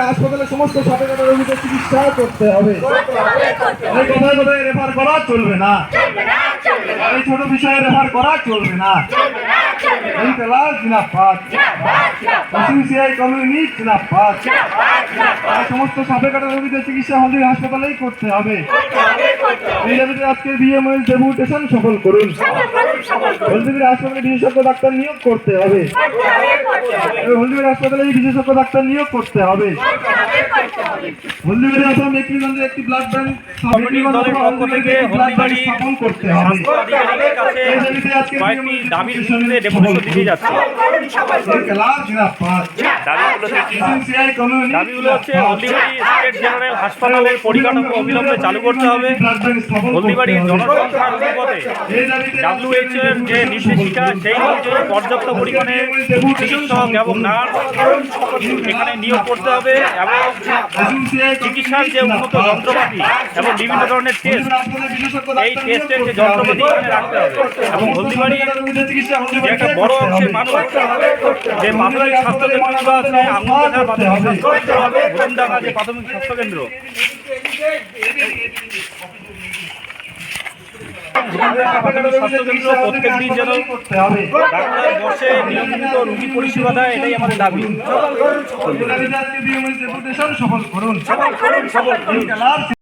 হাসপাতালে সমস্ত সাপেকাটা রোগীদের চিকিৎসা করতে হবে। রেফার করা চলবে না। ছোট বিষয়ে রেফার করা চলবে না। সমস্ত রোগীদের চিকিৎসা হলদির হাসপাতালেই করতে হবে। এই দাবিতে আজকে বিএমএস ডেপুটেশন সফল করুন। হলদির হাসপাতালে বিশেষজ্ঞ ডাক্তার নিয়োগ করতে হবে। হলদিবাড়ি হাসপাতালে বিশেষজ্ঞ ডাক্তার নিয়োগ করতে হবে। হলদিবাড়ি আসাম মেকলিগঞ্জে একটি ব্লাড ব্যাংক স্থাপন করতে হবে। আজকে ডেপুটেশন দিতে যাচ্ছে। দাবিগুলো কি কি? দাবিগুলো হচ্ছে হলদিবাড়ি স্টেট জেনারেল হাসপাতালের পরিকাঠামো অবিলম্বে চালু করতে হবে। হলদিবাড়ির জনসংখ্যার অনুপাতে ডাব্লিউএইচও এর যে নির্দেশিকা সেই অনুযায়ী পর্যাপ্ত পরিমাণে চিকিৎসক এবং নার্স এখানে নিয়োগ করতে হবে এবং চিকিৎসার যে উন্নত যন্ত্রপাতি এবং বিভিন্ন ধরনের টেস্ট এই টেস্টের যে যন্ত্রপাতি এখানে রাখতে হবে। এবং হলদিবাড়ির যে একটা বড় অংশের মানুষ যে প্রাথমিক স্বাস্থ্যকেন্দ্রগুলো আছে আঙুলবাজার প্রাথমিক স্বাস্থ্যকেন্দ্র স্বাস্থ্যকেন্দ্র প্রত্যেক দিন যেন ডাক্তার বসে নিয়মিত রুগী পরিষেবা দেয় এটাই আমাদের দাবি। সফল করুন সফল করুন। সফল করুন।